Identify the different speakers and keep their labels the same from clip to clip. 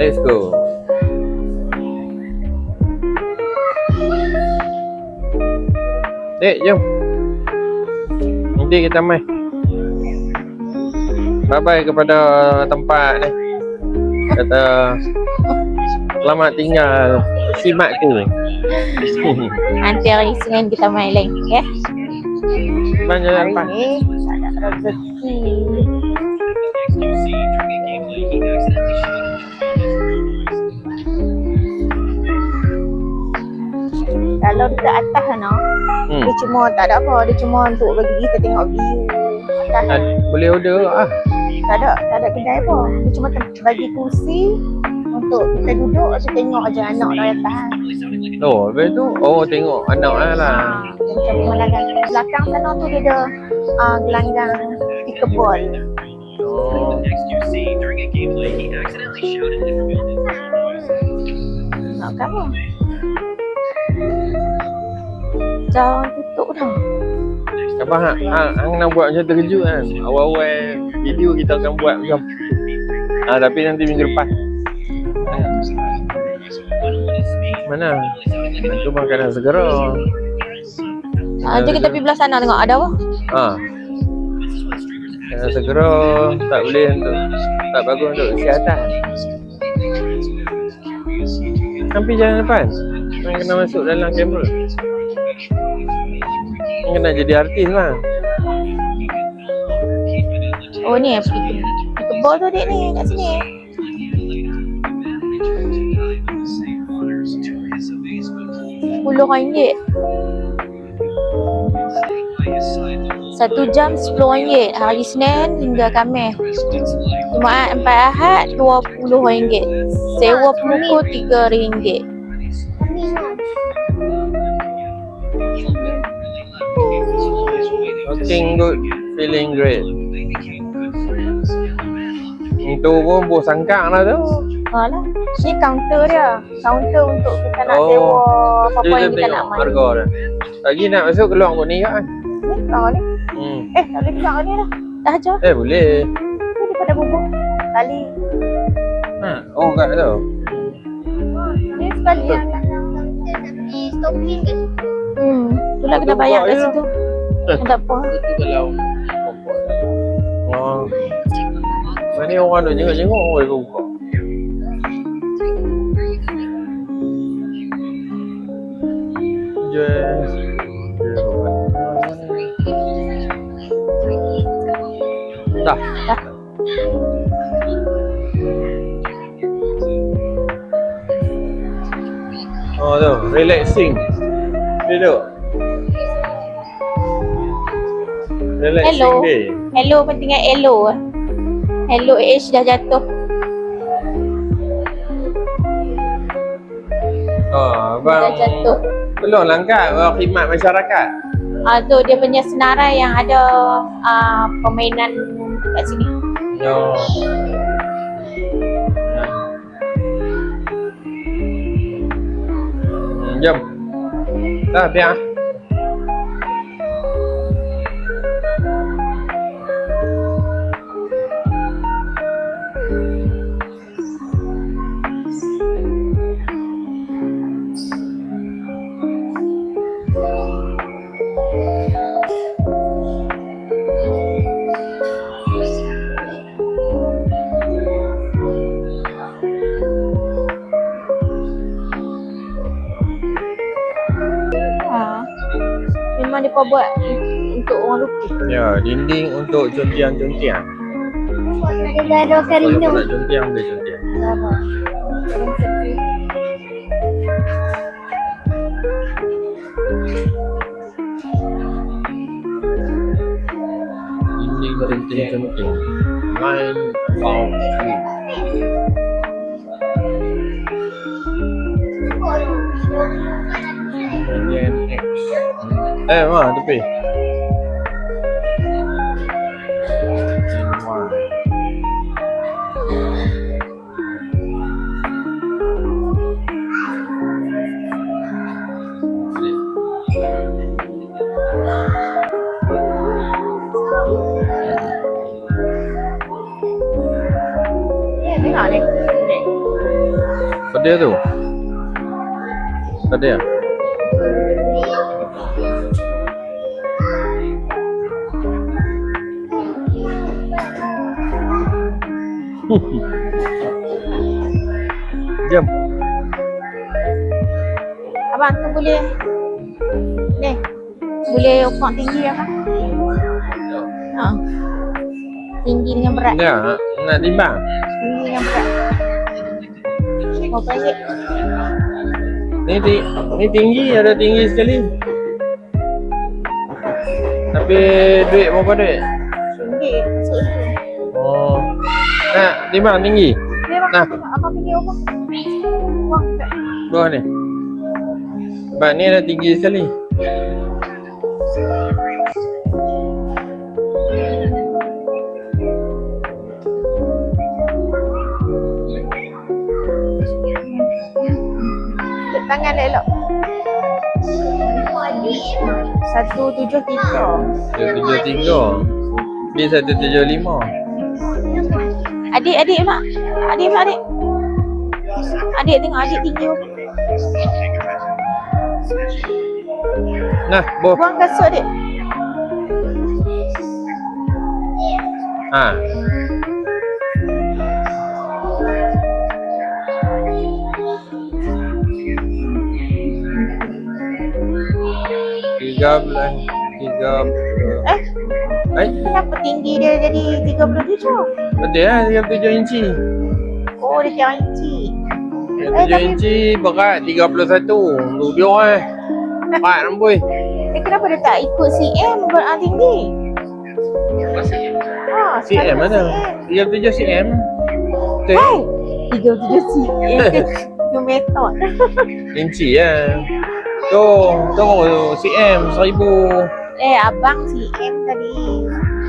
Speaker 1: Let's go. Dek, jom. Nanti kita main. Bye-bye kepada tempat ni. Kata selamat tinggal si makku.
Speaker 2: Nanti hari Senin kita main lagi ya.
Speaker 1: Banyak
Speaker 2: Hari
Speaker 1: lepas.
Speaker 2: ni tak ada rezeki. Kalau dekat atas no,
Speaker 1: Hmm.
Speaker 2: dia cuma tak ada apa, dia cuma untuk bagi kita tengok view. Atas
Speaker 1: Ah, Boleh order ah.
Speaker 2: tak ada, tak ada kedai apa. Dia cuma bagi kursi untuk kita duduk tu tengok aja anak dari atas.
Speaker 1: Oh, lepas tu oh tengok anak lah. lah.
Speaker 2: Macam pemandangan belakang sana tu dia ada uh, gelanggang pickleball.
Speaker 1: Oh.
Speaker 2: Nak kamu? Jangan tutup dah.
Speaker 1: Apa hang, hang, hang nak buat macam terkejut kan? Awal-awal video kita akan buat macam Ah tapi nanti minggu lepas. Mana? Itu makanan segera.
Speaker 2: Ha, jom kita pergi belah sana tengok ada apa.
Speaker 1: Ah. Makanan segera tak boleh untuk tak bagus untuk kesihatan. Sampai jalan depan. Yang kena masuk dalam kamera. Yang kena jadi artis lah.
Speaker 2: Oh ni eh Pickleball tu dek ni kat sini eh. RM10 Satu jam RM10 Hari Senin hingga Khamis Jumaat empat Ahad RM20 Sewa pemukul RM3
Speaker 1: Looking good, feeling great. Itu pun bos sangkak lah tu.
Speaker 2: Alah, ni counter dia. Counter untuk kita nak
Speaker 1: Oh.
Speaker 2: sewa apa-apa yang kita nak main.
Speaker 1: harga dia. Lagi nak masuk keluar kot ni kan?
Speaker 2: Ni kalau ni.
Speaker 1: Hmm.
Speaker 2: Eh, tak boleh bilang ni dah. Dah aja.
Speaker 1: Eh boleh.
Speaker 2: Ni daripada bubuk. Tali.
Speaker 1: Ha. Oh kat tu.
Speaker 2: Ni sekali yang Hmm, tu lah kena
Speaker 1: Buka
Speaker 2: bayar kat
Speaker 1: je.
Speaker 2: situ. Tak apa.
Speaker 1: Itu kalau Wah. Mana orang duk jenguk-jenguk orang dia buka. Yes. Dah.
Speaker 2: Dah.
Speaker 1: Oh tu, relaxing. Duduk. Relaxing
Speaker 2: Hello.
Speaker 1: day.
Speaker 2: Hello pentingnya hello. Hello H dah jatuh.
Speaker 1: Oh,
Speaker 2: Dah
Speaker 1: abang
Speaker 2: jatuh.
Speaker 1: tolong langkat bawa khidmat masyarakat.
Speaker 2: Ah tu dia punya senarai yang ada ah, permainan kat sini.
Speaker 1: Yo. Jom. Dah, biar.
Speaker 2: Memang dia buat untuk orang lukis.
Speaker 1: Ya, dinding untuk contiang-contiang.
Speaker 2: Ada gaduh
Speaker 1: Kalau kau nak contiang, boleh contiang. Dinding contiang-contiang. Line of Eh, mana tepi?
Speaker 2: Ni.
Speaker 1: Pedih tu. Pedih. Jom.
Speaker 2: Abang tu boleh Ni Boleh ukur tinggi apa? Ha. Tinggi dengan berat
Speaker 1: Ya, nak timbang.
Speaker 2: Tinggi dengan berat Berapa ringgit?
Speaker 1: Ni, ni tinggi, ada tinggi sekali. Tapi duit berapa duit?
Speaker 2: Ringgit
Speaker 1: Oh. Nak timbang tinggi.
Speaker 2: Dia bang
Speaker 1: Nah.
Speaker 2: Abang apa?
Speaker 1: Bawah ni. Sebab ni ada tinggi sekali.
Speaker 2: Tangan elok Satu tujuh tiga
Speaker 1: Dia tujuh tiga. Dia satu tujuh lima.
Speaker 2: Adik, adik mak Adik mak, adik Adik tengok adik tinggi?
Speaker 1: Nah, boh.
Speaker 2: Buang kasut adik
Speaker 1: Ha. Tiga belas, tiga puluh.
Speaker 2: Eh,
Speaker 1: Eh,
Speaker 2: kenapa tinggi dia jadi 37?
Speaker 1: betul lah tiga puluh tujuh inci.
Speaker 2: Oh, dia kira inci
Speaker 1: Tiga
Speaker 2: Eh,
Speaker 1: puluh tujuh
Speaker 2: tapi-
Speaker 1: inci berat tiga puluh satu. Tujuh eh. Empat nombor.
Speaker 2: Eh, kenapa dia tak ikut CM berat tinggi? Ha,
Speaker 1: CM mana? Tiga puluh tujuh CM. Betul.
Speaker 2: Hai, 37 CM Itu metot
Speaker 1: Inci ya. Tu, tu CM seribu.
Speaker 2: Eh, abang CM tadi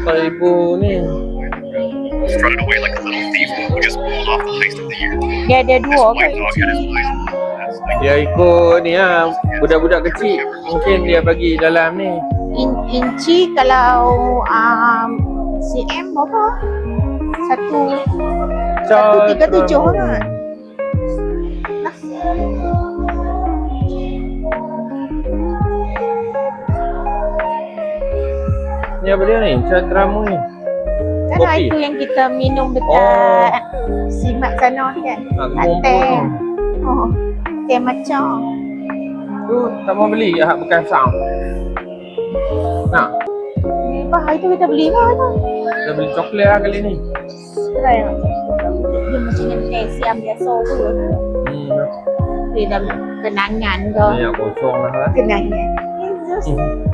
Speaker 1: Seribu ni.
Speaker 3: strutted away like a little thief who just pulled off the heist of the year.
Speaker 2: Dia ada
Speaker 3: This
Speaker 2: dua ke
Speaker 1: Dia ikut ni lah Budak-budak kecil Mungkin dia bagi dalam ni
Speaker 2: In, inci kalau um, CM berapa? Satu Satu tiga tujuh kan?
Speaker 1: Ni apa dia ni? Catramu ni.
Speaker 2: Kan
Speaker 1: Kopi.
Speaker 2: itu yang kita minum dekat Simat sana kan?
Speaker 1: Kumpul
Speaker 2: teh Oh, teh macam.
Speaker 1: Tu tak mau beli Ahad bekas sound. Nak?
Speaker 2: Hari tu kita beli tu?
Speaker 1: Kita beli coklat lah kali ni.
Speaker 2: Try yang Dia macam yang teh siam biasa tu.
Speaker 1: Hmm.
Speaker 2: Dia dah kenangan ke?
Speaker 1: Banyak kosong lah lah
Speaker 2: Kenangan Jesus
Speaker 1: Hmm.